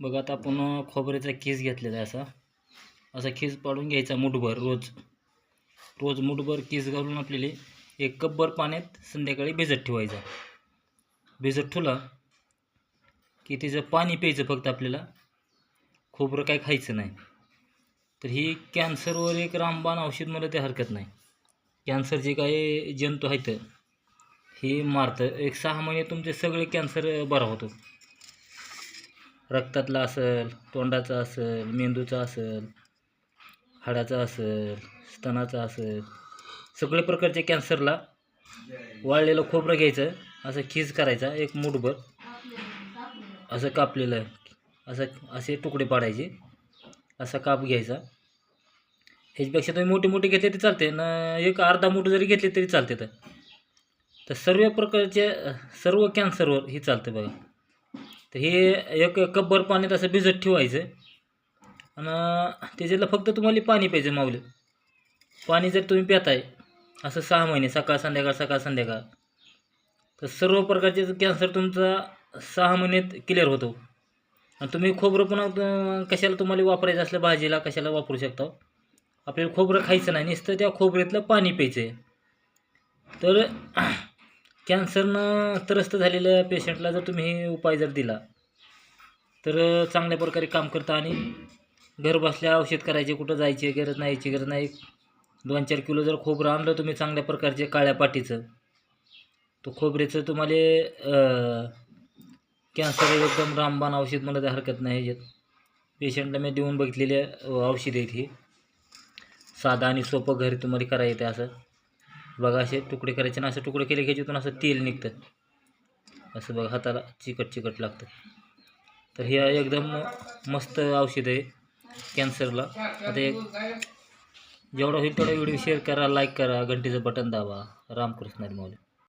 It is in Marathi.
बघा आता आपण खोबऱ्याचा खीस घेतलेला आहे असा. असा खीस पाडून घ्यायचा मुठभर रोज. रोज मुठभर खीस घालून आपल्याला एक कपभर पाण्यात संध्याकाळी भिजत ठेवायचा. भिजत ठेवला की तिचं पाणी प्यायचं फक्त आपल्याला. खोबरं काय खायचं नाही. तर ही कॅन्सरवर एक रामबाण औषध मला ते हरकत नाही. कॅन्सर जे काही जंतू आहेत हे मारतं. एक सहा महिने तुमचे सगळे कॅन्सर बरा होतो रक्तातला असेल तोंडाचा असेल मेंदूचा असेल हाडाचा असेल स्तनाचा असेल सगळे प्रकारच्या कॅन्सरला वाळलेलं खोबरं घ्यायचं असं खीज करायचा एक मूठभर असं कापलेलं असं असे तुकडे पाडायचे असा काप घ्यायचा. ह्याच्यापेक्षा तुम्ही मोठे मोठे घेतले तरी चालते ना एक अर्धा मुठ जरी घेतले तरी चालते तर. तर सर्व प्रकारचे सर्व कॅन्सरवर हे चालतं बघा. तर हे एक कपभर पाण्यात असं भिजत ठेवायचं. आणि त्याच्यातलं फक्त तुम्हाला पाणी प्यायचं माऊलं. पाणी जर तुम्ही पिताय असं सहा महिने सकाळ संध्याकाळ सकाळ संध्याकाळ तर सर्व प्रकारचे कॅन्सर तुमचा सहा महिन्यात क्लिअर होतो. आणि तुम्ही खोबरं पुन्हा कशाला तुम्हाला वापरायचं असलं भाजीला कशाला वापरू शकता? आपल्याला खोबरं खायचं नाही नुसतं त्या खोबऱ्यातलं पाणी प्यायचं आहे तर कॅन्सरनं त्रस्त झालेल्या पेशंटला जर तुम्ही हे उपाय जर दिला तर चांगल्या प्रकारे काम करता आणि घर बसल्या औषध करायचे कुठं जायची गरज नाही याची गरज नाही. दोन चार किलो जर खोबरं आणलं तुम्ही चांगल्या प्रकारचे काळ्या पाटीचं तो खोबऱ्याचं तुम्हाला कॅन्सर एकदम रामबाण औषध मला तर हरकत नाही ह्याच्यात. पेशंटला मी देऊन बघितलेले औषध आहेत ही. साधं आणि सोपं घरी तुम्हाला करायचं असं. बघा असे तुकडे करायचे ना असं तुकडे केले घ्यायचे ह्याच्यातून असं तेल निघतं. असं बघा हाताला चिकट चिकट लागतं. तर हे एकदम मस्त औषध आहे कॅन्सरला. आता एक जेवढा होईल तेवढा व्हिडिओ शेअर करा लाईक करा घंटीचं बटन दाबा. रामकृष्ण मौली.